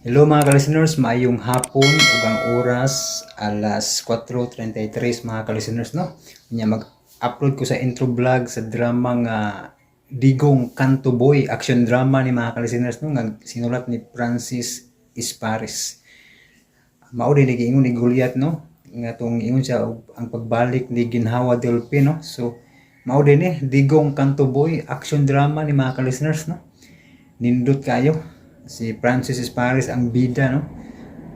Hello mga ka-listeners, maayong hapon ug ang oras alas 4.33 mga ka-listeners no. Nya mag-upload ko sa intro vlog sa drama nga Digong Kanto Boy, action drama ni mga ka-listeners no nga sinulat ni Francis Ispares. Mao din giingon ni Goliath no nga tong ingon siya ang pagbalik ni Ginhawa Delphi no. So mao din eh Digong Kanto Boy, action drama ni mga ka-listeners no. Nindot kayo si Francis Espares ang bida no?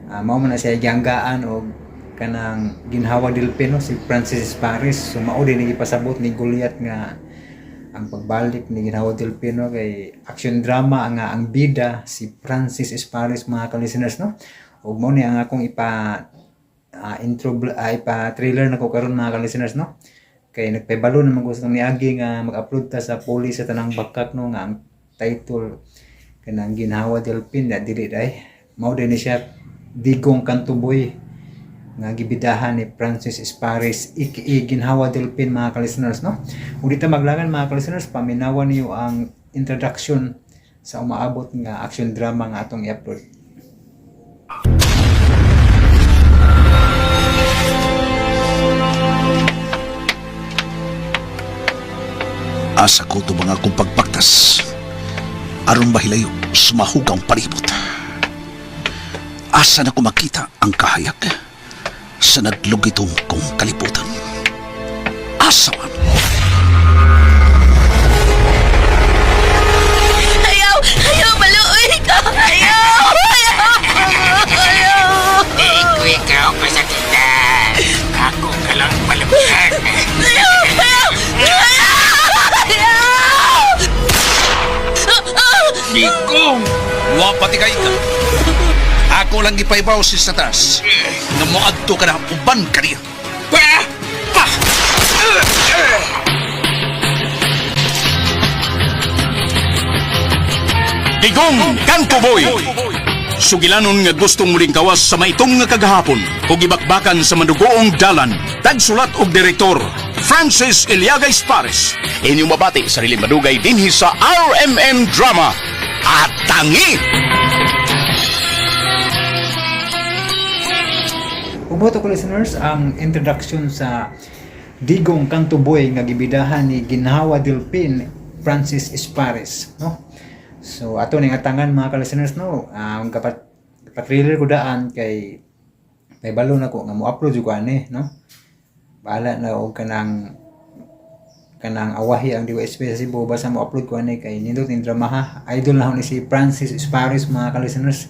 Ah, mao man na siya giyanggaan og kanang ginhawa Delphi no si Francis Espares so mao din ipasabot ni Goliath nga ang pagbalik ni ginhawa Delphi no kay action drama nga ang bida si Francis Espares mga ka-listeners no? Ug mao ni ang akong ipa ah, intro ah, ipa trailer na ko karon mga ka-listeners no? Kay nagpabalo naman gusto ni Agi nga mag-upload ta sa police sa tanang bakak no? Nga ang title kanang ginhawa Delphin na dili day mao din ni siya digong kantuboy nga gibidahan ni Francis Espares iki ginhawa Delphin mga ka-listeners no? Ug dito maglangan mga ka-listeners paminawan niyo ang introduction sa umaabot nga action drama nga atong i-upload. Asa ko to mga akong pagpaktas. Aron mahilayo sa mahugang palibot. Asa na ko makita ang kahayag sa naglugitong kong kalibutan. Asa man. Kay ka. Ako lang ipaibaw si Satas. Nga moadto ka na uban ka niya. Pa! Pa! Boy Sugilanon nga gustong muling kawas sa maitong nga kagahapon ug gibakbakan sa madugoong dalan tagsulat og direktor Francis Iliagay Spares inyong mabati sa riling madugay dinhi sa RMN Drama at tangi Uboto ko listeners ang introduction sa Digong Kanto Boy nga gibidahan ni Ginhawa Delphin Francis Espares no? So ato ning atangan mga ka-listeners no? Ang kapat kapat-trailer ko daan kay may balo na ko nga mo upload ko ani no? Bahala na og kanang kanang awahi ang DOSP sa Cebu basta mo upload ko ani kay nindot ning drama ha? Idol na ni si Francis Espares mga ka-listeners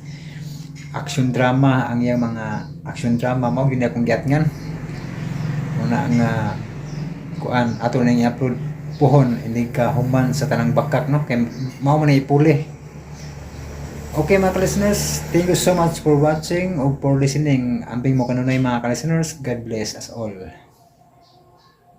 action drama ang iyang mga action drama mao gid akong giatngan una nga kuan ato na i-upload puhon hindi ka human sa tanang bakak no kay mao man ipuli Okay mga listeners, thank you so much for watching or for listening. Ambing mo kanunay mga listeners. God bless us all.